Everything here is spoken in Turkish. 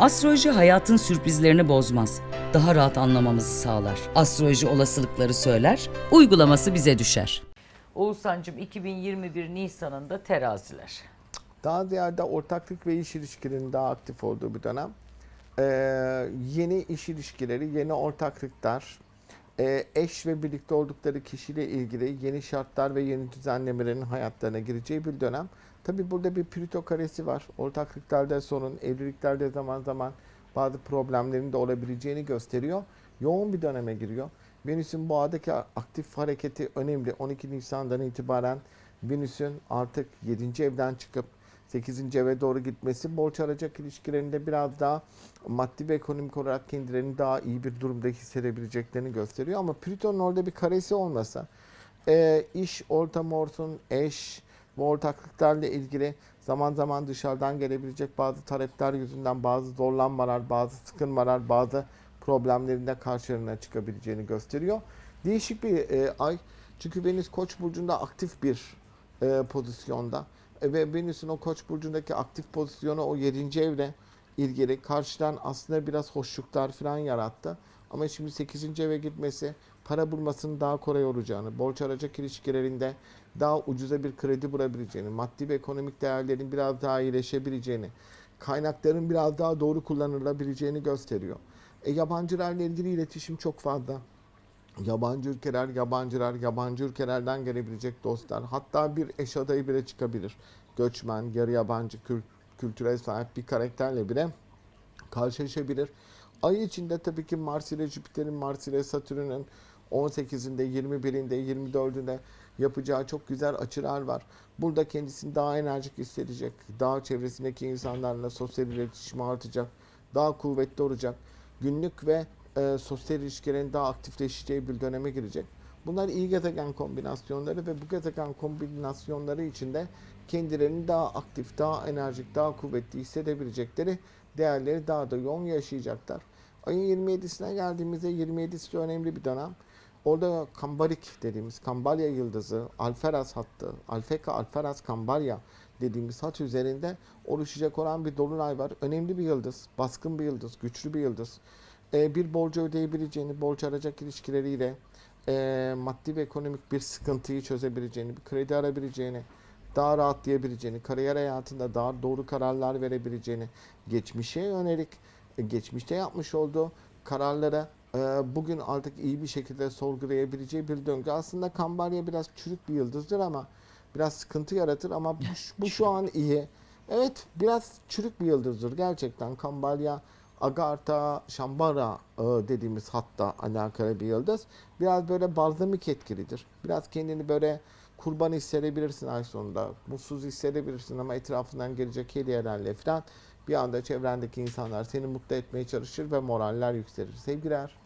Astroloji hayatın sürprizlerini bozmaz. Daha rahat anlamamızı sağlar. Astroloji olasılıkları söyler, uygulaması bize düşer. Oğuzhan'cığım 2021 Nisan'ında teraziler. Daha ziyade ortaklık ve iş ilişkilerinin daha aktif olduğu bir dönem. Ee, yeni iş ilişkileri, yeni ortaklıklar, e, eş ve birlikte oldukları kişiyle ilgili yeni şartlar ve yeni düzenlemelerin hayatlarına gireceği bir dönem. Tabi burada bir Plüto karesi var. Ortaklıklarda sorun, evliliklerde zaman zaman bazı problemlerin de olabileceğini gösteriyor. Yoğun bir döneme giriyor. Venüs'ün boğadaki aktif hareketi önemli. 12 Nisan'dan itibaren Venüs'ün artık 7. evden çıkıp 8. eve doğru gitmesi borç alacak ilişkilerinde biraz daha maddi ve ekonomik olarak kendilerini daha iyi bir durumda hissedebileceklerini gösteriyor. Ama Plüton'un orada bir karesi olmasa e, iş ortamı olsun, eş ve ortaklıklarla ilgili zaman zaman dışarıdan gelebilecek bazı talepler yüzünden bazı zorlanmalar, bazı sıkınmalar, bazı problemlerin de karşılarına çıkabileceğini gösteriyor. Değişik bir e, ay. Çünkü Venüs Koç burcunda aktif bir e, pozisyonda E, ve Venüs'ün o Koç burcundaki aktif pozisyonu o 7. evle ilgili karşıdan aslında biraz hoşluklar falan yarattı. Ama şimdi 8. eve gitmesi para bulmasının daha kolay olacağını, borç alacak ilişkilerinde daha ucuza bir kredi bulabileceğini, maddi ve ekonomik değerlerin biraz daha iyileşebileceğini, kaynakların biraz daha doğru kullanılabileceğini gösteriyor. E, yabancılarla ilgili iletişim çok fazla. Yabancı ülkeler, yabancılar, yabancı ülkelerden gelebilecek dostlar. Hatta bir eş adayı bile çıkabilir. Göçmen, yarı yabancı kül- kültüre sahip bir karakterle bile karşılaşabilir. Ay içinde tabii ki Mars ile Jüpiter'in, Mars ile Satürn'ün 18'inde, 21'inde, 24'ünde yapacağı çok güzel açılar var. Burada kendisini daha enerjik hissedecek. Daha çevresindeki insanlarla sosyal iletişimi artacak. Daha kuvvetli olacak. Günlük ve e, sosyal ilişkilerin daha aktifleşeceği bir döneme girecek. Bunlar iyi gezegen kombinasyonları ve bu gezegen kombinasyonları içinde kendilerini daha aktif, daha enerjik, daha kuvvetli hissedebilecekleri değerleri daha da yoğun yaşayacaklar. Ayın 27'sine geldiğimizde 27'si de önemli bir dönem. Orada Kambarik dediğimiz Kambalya yıldızı, Alferaz hattı, Alfeka Alferaz Kambalya dediğimiz hat üzerinde oluşacak olan bir dolunay var. Önemli bir yıldız, baskın bir yıldız, güçlü bir yıldız. Ee, bir borcu ödeyebileceğini, borç alacak ilişkileriyle e, maddi ve ekonomik bir sıkıntıyı çözebileceğini, bir kredi arabileceğini, daha rahatlayabileceğini, kariyer hayatında daha doğru kararlar verebileceğini, geçmişe yönelik geçmişte yapmış olduğu kararlara e, bugün artık iyi bir şekilde sorgulayabileceği bir döngü. Aslında Kambarya biraz çürük bir yıldızdır ama biraz sıkıntı yaratır ama bu, bu şu an iyi. Evet biraz çürük bir yıldızdır gerçekten. Kambalya Agartha, Shambara e, dediğimiz hatta alakalı bir yıldız. Biraz böyle balzamik etkilidir. Biraz kendini böyle kurban hissedebilirsin ay sonunda. Mutsuz hissedebilirsin ama etrafından gelecek hediyelerle falan bir anda çevrendeki insanlar seni mutlu etmeye çalışır ve moraller yükselir. Sevgiler.